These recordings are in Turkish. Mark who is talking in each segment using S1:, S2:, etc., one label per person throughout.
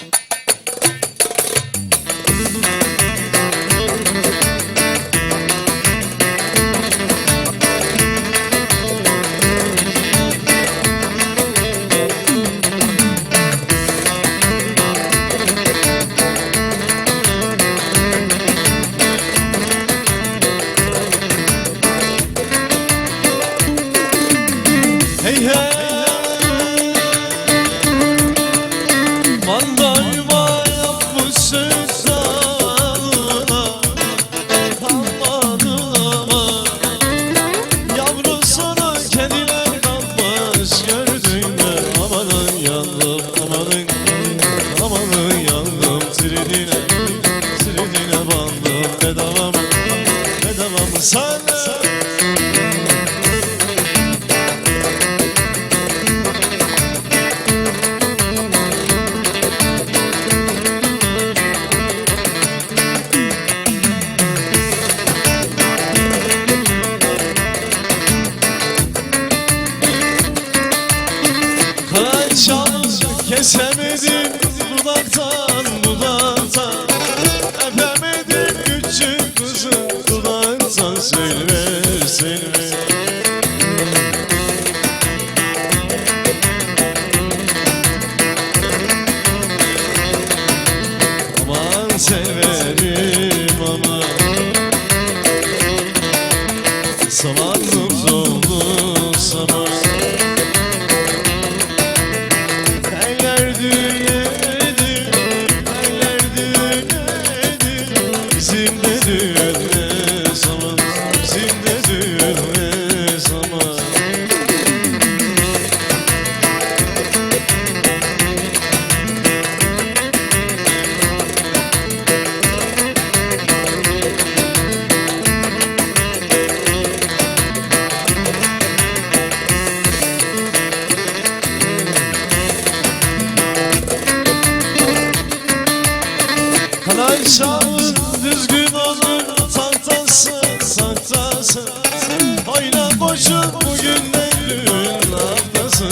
S1: Hey hey. Vallahi var kesemedim dudaktan dudaktan Öpemedim küçük kızım dudaktan söyle Bizim de düğün zaman, bizim de düğün zaman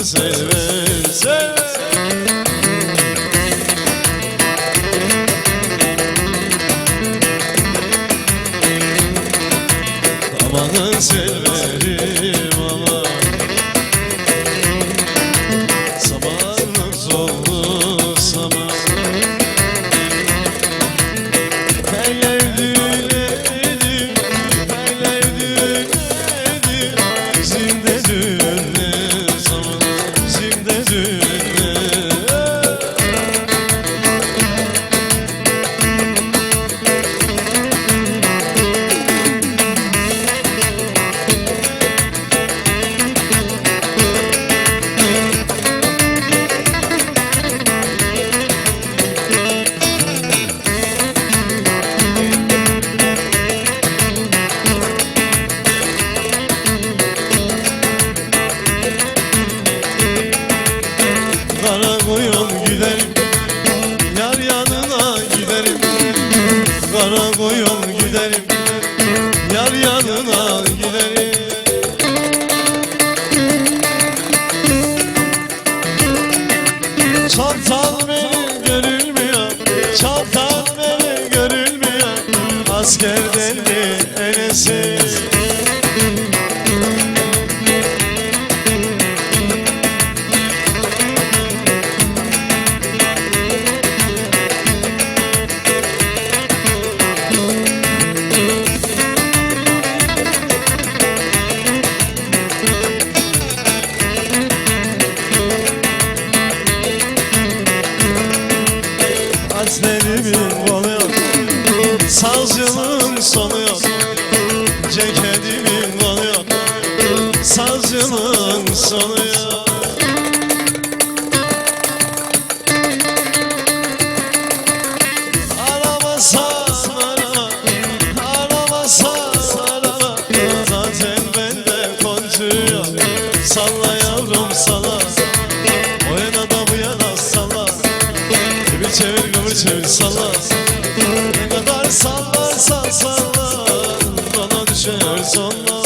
S1: haftası Sever sever Amanın severim yanına giderim. Çantan benim görülmüyor Çantan benim görülmüyor. Askerden mi enesi Yok Ceketimin sonu yok Aramasan arama Aramasan arama kontrol yok Salla yavrum salla. O yana salla. Bir çevir kıvır çevir salla sallarsan salla Bana düşer sonla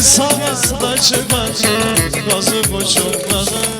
S1: sağında çıkar Razı koçum razı